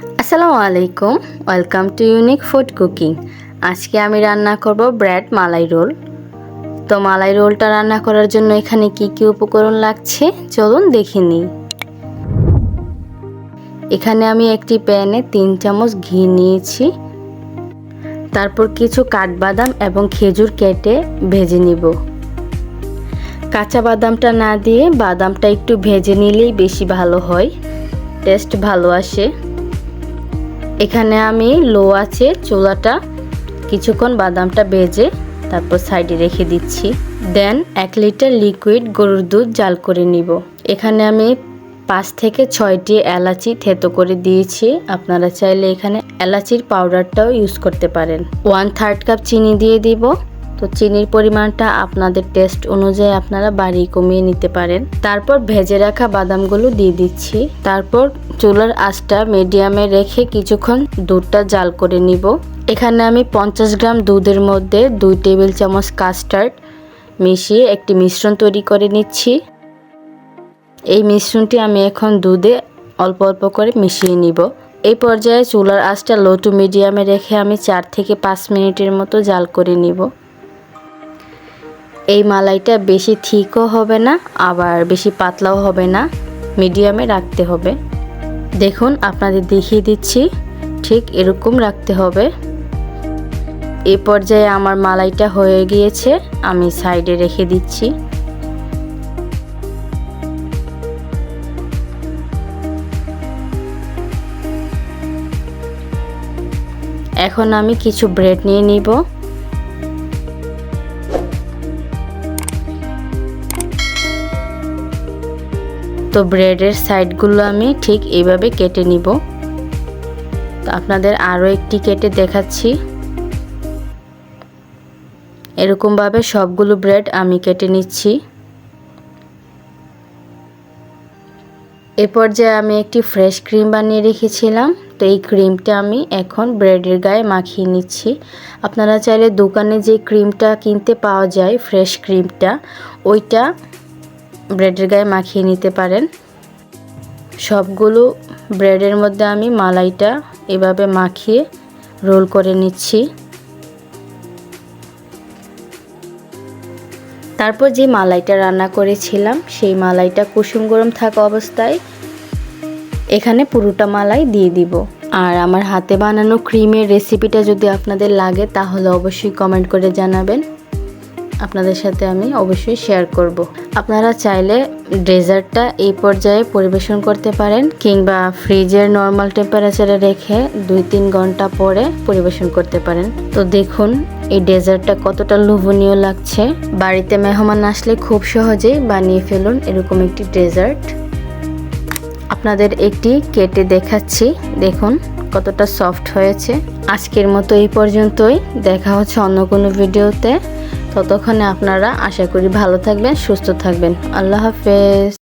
আসসালামু আলাইকুম। Welcome to unique food cooking আজকে আমি রান্না করব ব্রেড মালাই রোল তো মালাই রোলটা রান্না করার জন্য এখানে কি কি উপকরণ লাগছে? চলুন দেখে নিই। এখানে আমি একটি প্যানে তিন চামচ ঘি নিয়েছি। তারপর কিছু কাঠবাদাম এবং খেজুর কেটে ভেজে নিব। কাঁচা বাদামটা না দিয়ে বাদামটা একটু ভেজে নিলেই বেশি ভালো হয়। টেস্ট ভালো আসে। এখানে আমি লো আছে চোলাটা, কিছুক্ষণ বাদামটা বেজে তারপর সাইডে রেখে দিচ্ছি। দেন এক লিটার লিকুইড গরুর দুধ জাল করে নিব। এখানে আমি পাঁচ থেকে ছয়টি এলাচি থেতো করে দিয়েছি। আপনারা চাইলে এখানে এলাচির পাউডারটাও ইউজ করতে পারেন। ওয়ান থার্ড কাপ চিনি দিয়ে দিব। তো চিনির পরিমাণটা আপনাদের টেস্ট অনুযায়ী আপনারা বাড়িয়ে কমিয়ে নিতে পারেন। তারপর ভেজে রাখা বাদামগুলো দিয়ে দিচ্ছি। তারপর চুলার আঁচটা মিডিয়ামে রেখে কিছুক্ষণ দুধটা জাল করে নিব। এখানে আমি পঞ্চাশ গ্রাম দুধের মধ্যে দুই টেবিল চামচ কাস্টার্ড মিশিয়ে একটি মিশ্রণ তৈরি করে নিচ্ছি। এই মিশ্রণটি আমি এখন দুধে অল্প অল্প করে মিশিয়ে নিব। এই পর্যায়ে চুলার আঁচটা লো টু মিডিয়ামে রেখে আমি চার থেকে পাঁচ মিনিটের মতো জাল করে নিব। এই মালাইটা বেশি থিকও হবে না, আবার বেশি পাতলাও হবে না, মিডিয়ামে রাখতে হবে। দেখুন, আপনাদের দেখিয়ে দিচ্ছি, ঠিক এরকম রাখতে হবে। এ পর্যায়ে আমার মালাইটা হয়ে গিয়েছে, আমি সাইডে রেখে দিচ্ছি। এখন আমি কিছু ব্রেড নিয়ে নিব। তো ব্রেডের সাইডগুলো আমি ঠিক এইভাবে কেটে নিব। তো আপনাদের আরও একটি কেটে দেখাচ্ছি। এরকমভাবে সবগুলো ব্রেড আমি কেটে নিচ্ছি। এ পর্যায়ে আমি একটি ফ্রেশ ক্রিম বানিয়ে রেখেছিলাম। তো এই ক্রিমটা আমি এখন ব্রেডের গায়ে মাখিয়ে নিচ্ছি। আপনারা চাইলে দোকানে যে ক্রিমটা কিনতে পাওয়া যায়, ফ্রেশ ক্রিমটা, ওইটা ব্রেডের গায়ে মাখিয়ে নিতে পারেন। সবগুলো ব্রেডের মধ্যে আমি মালাইটা এভাবে মাখিয়ে রোল করে নিচ্ছি। তারপর যে মালাইটা রান্না করেছিলাম, সেই মালাইটা কুসুম গরম থাকা অবস্থায় এখানে পুরোটা মালাই দিয়ে দিব। আর আমার হাতে বানানো ক্রিমের রেসিপিটা যদি আপনাদের লাগে, তাহলে অবশ্যই কমেন্ট করে জানাবেন। আপনাদের সাথে আমি অবশ্যই শেয়ার করব। আপনারা চাইলে ডেজার্টটা এই পর্যায়ে পরিবেশন করতে পারেন কিংবা ফ্রিজের নর্মাল টেম্পারেচারে রেখে দুই তিন ঘণ্টা পরে পরিবেশন করতে পারেন। তো দেখুন, এই ডেজার্টটা কতটা লোভনীয় লাগছে। বাড়িতে মেহমান আসলে খুব সহজেই বানিয়ে ফেলুন এরকম একটি ডেজার্ট। আপনাদের একটি কেটে দেখাচ্ছি। দেখুন, কতটা সফট হয়েছে। আজকের মতো এই পর্যন্তই। দেখা হচ্ছে অন্য কোনো ভিডিওতে ততক্ষণে আপনারা আশা করি ভালো থাকবেন সুস্থ থাকবেন। আল্লাহ হাফেজ।